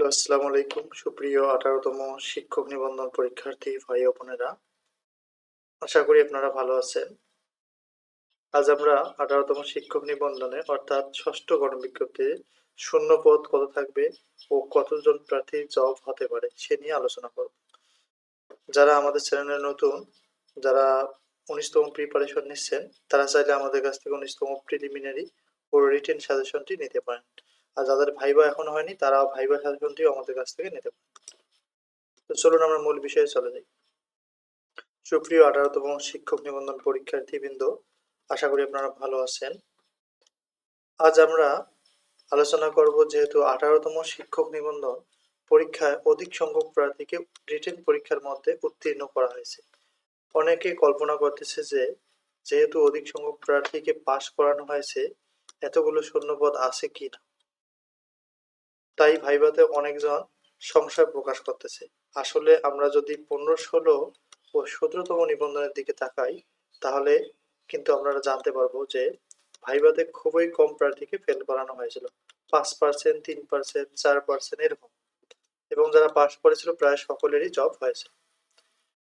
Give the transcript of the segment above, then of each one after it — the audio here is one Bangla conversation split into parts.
হ্যালো আসসালামু আলাইকুম। সুপ্রিয় আঠারোতম শিক্ষক নিবন্ধন পরীক্ষার্থী ভাই বোনেরা, আশা করি আপনারা ভালো আছেন। আজ আমরা আঠারোতম শিক্ষক নিবন্ধনে, অর্থাৎ ষষ্ঠ গণবিজ্ঞপ্তিতে শূন্য পদ কত থাকবে ও কতজন প্রার্থী জব হতে পারে সে নিয়ে আলোচনা করব। যারা আমাদের চ্যানেলে নতুন, যারা উনিশতম প্রিপারেশন নিচ্ছেন, তারা চাইলে আমাদের কাছ থেকে উনিশতম প্রিলিমিনারি ও রিটেন সাজেশনটি নিতে পারেন। আর যাদের ভাইবা এখনও হয়নি তারা ভাইবা সাজেশনটিও আমাদের কাছ থেকে নিতে পারে তো চলুন আমরা মূল বিষয়ে চলে যাই। সুপ্রিয় আঠারোতম শিক্ষক নিবন্ধন পরীক্ষার্থীবৃন্দ, আশা করি আপনারা ভালো আছেন। আজ আমরা আলোচনা করব যেহেতু আঠারোতম শিক্ষক নিবন্ধন পরীক্ষায় অধিক সংখ্যক প্রার্থীকে রিটেন পরীক্ষার মধ্যে উত্তীর্ণ করা হয়েছে। অনেকে কল্পনা করতেছে যে, যেহেতু অধিক সংখ্যক প্রার্থীকে পাশ করানো হয়েছে, এতগুলো শূন্যপদ আছে কি না তাই ভাইভাতে অনেকজন সংশয় প্রকাশ করতেছে। আসলে আমরা যদি পনেরো, ষোলো ও সতেরোতম নিবন্ধনের দিকে তাকাই, তাহলে কিন্তু আমরা জানতে পারব যে ভাইভাতে খুবই কম প্রার্থীকে ফেল করানো হয়েছিল। পাঁচ পার্সেন্ট তিন পার্সেন্ট চার পার্সেন্ট এরকম। এবং যারা পাশ করেছিল প্রায় সকলেরই জব হয়েছে।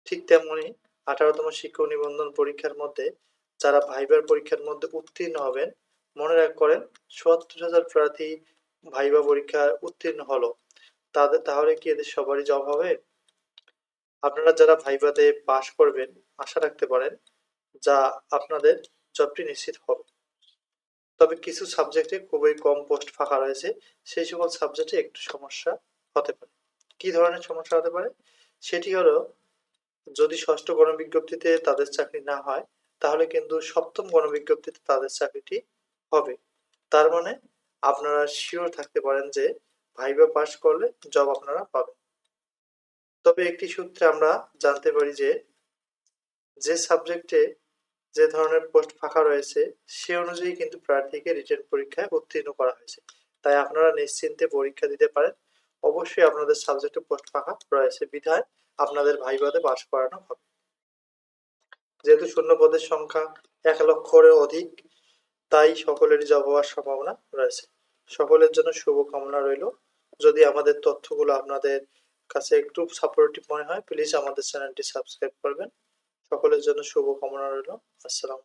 ঠিক তেমনি আঠারোতম শিক্ষক নিবন্ধন পরীক্ষার মধ্যে যারা ভাইবার পরীক্ষার মধ্যে উত্তীর্ণ হবেন, মনে রাখ করেন, চুয়াত্তর হাজার প্রার্থী ভাইবা পরীক্ষা উত্তীর্ণ হলো তাদের তাহলে কি এদের সবারই জব হবে? আপনারা যারা ভাইভাতে পাশ করবেন, আশা রাখতে পারেন, যা আপনাদের জবটি নিশ্চিত হবে। তবে কিছু সাবজেক্টে খুবই কম পোস্ট ফাঁকা রয়েছে, সেই সকল সাবজেক্টে একটু সমস্যা হতে পারে। কি ধরনের সমস্যা হতে পারে? সেটি হলো, যদি ষষ্ঠ গণবিজ্ঞপ্তিতে তাদের চাকরি না হয়, তাহলে কিন্তু সপ্তম গণবিজ্ঞপ্তিতে তাদের চাকরিটি হবে। তার মানে আপনারা শিওর থাকতে পারেন যে ভাইবা পাস করলে জব আপনারা পাবেন। তবে একটি সূত্রে আমরা জানতে পারি যে যে সাবজেক্টে যে ধরনের পোস্ট ফাঁকা রয়েছে, সে অনুযায়ী কিন্তু প্রার্থীকে রিটেন পরীক্ষায় উত্তীর্ণ করা হয়েছে। তাই আপনারা নিশ্চিন্তে পরীক্ষা দিতে পারেন। অবশ্যই আপনাদের সাবজেক্টে পোস্ট ফাঁকা রয়েছে বিধায় আপনাদের ভাইবাদে পাশ করানো হবে। যেহেতু শূন্য পদের সংখ্যা এক লক্ষেরও অধিক তাই সকলেরই জব হওয়ার সম্ভাবনা রয়েছে। সকলের জন্য শুভকামনা রইল। যদি আমাদের তথ্যগুলো আপনাদের কাছে একটু সাপোর্টিভ মনে হয় প্লিজ আমাদের চ্যানেলটি সাবস্ক্রাইব করবেন। সকলের জন্য শুভকামনা রইল। আসসালাম